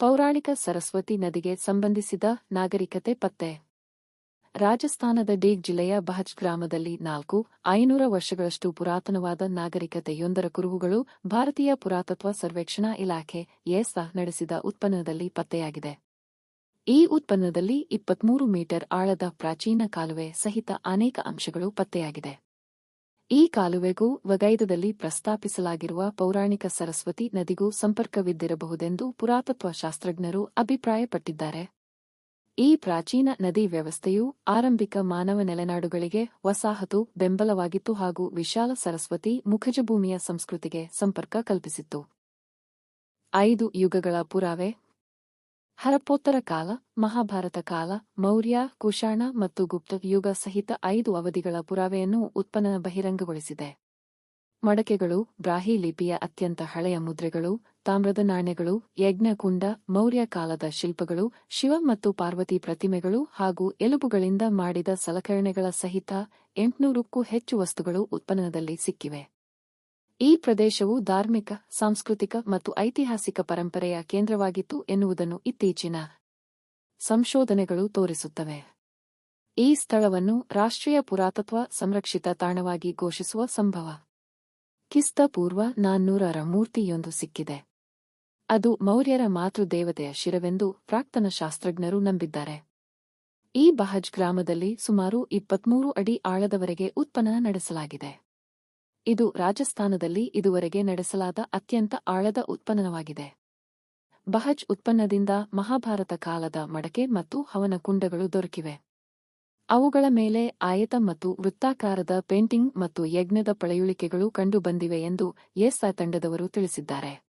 ಪೌರಾಣಿಕ ಸರಸ್ವತಿ ನದಿಗೆ ಸಂಬಂಧಿಸಿದ ನಾಗರಿಕತೆ ಪತ್ತೆ. ರಾಜಸ್ಥಾನದ ಡೇಗ್ ಜಿಲ್ಲೆಯ ಬಹಜ್ ಗ್ರಾಮದಲ್ಲಿ ನಾಲ್ಕು, ಐನೂರ ವರ್ಷಗಳಷ್ಟು ಪುರಾತನವಾದ ನಾಗರಿಕತೆಯೊಂದರ ಕುರುಹುಗಳು ಭಾರತೀಯ ಪುರಾತತ್ವ ಸರ್ವೇಕ್ಷಣಾ ಇಲಾಖೆ, ಎಸ್ ನಡೆಸಿದ ಉತ್ಪನ್ನದಲ್ಲಿ ಪತ್ತೆಯಾಗಿದೆ. ಈ ಉತ್ಪನ್ನದಲ್ಲಿ ಇಪ್ಪತ್ಮೂರು ಮೀಟರ್ ಆಳದ ಪ್ರಾಚೀನ ಕಾಲುವೆ ಸಹಿತ ಅನೇಕ ಅಂಶಗಳು ಪತ್ತೆಯಾಗಿದೆ. ಈ ಕಾಲುವೆಗೂ ವಗೈದದಲ್ಲಿ ಪ್ರಸ್ತಾಪಿಸಲಾಗಿರುವ ಪೌರಾಣಿಕ ಸರಸ್ವತಿ ನದಿಗೂ ಸಂಪರ್ಕವಿದ್ದಿರಬಹುದೆಂದು ಪುರಾತತ್ವ ಶಾಸ್ತ್ರಜ್ಞರು ಅಭಿಪ್ರಾಯಪಟ್ಟಿದ್ದಾರೆ. ಈ ಪ್ರಾಚೀನ ನದಿ ವ್ಯವಸ್ಥೆಯು ಆರಂಭಿಕ ಮಾನವ ನೆಲೆನಾಡುಗಳಿಗೆ ವಸಾಹತು, ಬೆಂಬಲವಾಗಿತ್ತು ಹಾಗೂ ವಿಶಾಲ ಸರಸ್ವತಿ ಮುಖಜಭೂಮಿಯ ಸಂಸ್ಕೃತಿಗೆ ಸಂಪರ್ಕ ಕಲ್ಪಿಸಿತ್ತು. ಐದು ಯುಗಗಳ ಪುರಾವೆ ಹರಪ್ಪೋತ್ತರ ಕಾಲ, ಮಹಾಭಾರತ ಕಾಲ, ಮೌರ್ಯ ಕುಶಾಣ ಮತ್ತು ಗುಪ್ತ ಯುಗ ಸಹಿತ ಐದು ಅವಧಿಗಳ ಪುರಾವೆಯನ್ನು ಉತ್ಪನ್ನ ಬಹಿರಂಗಗೊಳಿಸಿದೆ. ಮಡಕೆಗಳು ಬ್ರಾಹಿ ಲಿಪಿಯ ಅತ್ಯಂತ ಹಳೆಯ ಮುದ್ರೆಗಳು, ತಾಮ್ರದ ನಾಣ್ಯಗಳು ಯಜ್ಞಕುಂಡ ಮೌರ್ಯ ಕಾಲದ ಶಿಲ್ಪಗಳು, ಶಿವ ಮತ್ತು ಪಾರ್ವತಿ ಪ್ರತಿಮೆಗಳು ಹಾಗೂ ಎಲುಬುಗಳಿಂದ ಮಾಡಿದ ಸಲಕರಣೆಗಳ ಸಹಿತ ಎಂಟುನೂರಕ್ಕೂ ಹೆಚ್ಚು ವಸ್ತುಗಳು ಉತ್ಪನ್ನದಲ್ಲಿ ಸಿಕ್ಕಿವೆ. ಈ ಪ್ರದೇಶವು ಧಾರ್ಮಿಕ, ಸಾಂಸ್ಕೃತಿಕ ಮತ್ತು ಐತಿಹಾಸಿಕ ಪರಂಪರೆಯ ಕೇಂದ್ರವಾಗಿತ್ತು ಎನ್ನುವುದನ್ನು ಇತ್ತೀಚಿನ ಸಂಶೋಧನೆಗಳು ತೋರಿಸುತ್ತವೆ. ಈ ಸ್ಥಳವನ್ನು ರಾಷ್ಟ್ರೀಯ ಪುರಾತತ್ವ ಸಂರಕ್ಷಿತ ತಾಣವಾಗಿ ಘೋಷಿಸುವ ಸಂಭವ. ಕಿಸ್ತ ಪೂರ್ವ ನಾನ್ನೂರರ ಮೂರ್ತಿಯೊಂದು ಸಿಕ್ಕಿದೆ. ಅದು ಮೌರ್ಯರ ಮಾತೃದೇವತೆಯ ಶಿರವೆಂದು ಪ್ರಾಕ್ತನ ಶಾಸ್ತ್ರಜ್ಞರು ನಂಬಿದ್ದಾರೆ. ಈ ಬಹಜ್ ಗ್ರಾಮದಲ್ಲಿ ಸುಮಾರು ಇಪ್ಪತ್ಮೂರು ಅಡಿ ಆಳದವರೆಗೆ ಉತ್ಪನ್ನ ನಡೆಸಲಾಗಿದೆ. ಇದು ರಾಜಸ್ಥಾನದಲ್ಲಿ ಇದುವರೆಗೆ ನಡೆಸಲಾದ ಅತ್ಯಂತ ಆಳದ ಉತ್ಪನ್ನವಾಗಿದೆ. ಬಹಜ್ ಉತ್ಪನ್ನದಿಂದ ಮಹಾಭಾರತ ಕಾಲದ ಮಡಕೆ ಮತ್ತು ಹವನ ಕುಂಡಗಳು ದೊರಕಿವೆ. ಅವುಗಳ ಮೇಲೆ ಆಯತ ಮತ್ತು ವೃತ್ತಾಕಾರದ ಪೇಂಟಿಂಗ್ ಮತ್ತು ಯಜ್ಞದ ಪಳೆಯುಳಿಕೆಗಳು ಕಂಡುಬಂದಿವೆ ಎಂದು ಎಸ್ಐ ತಂಡದವರು ತಿಳಿಸಿದ್ದಾರೆ.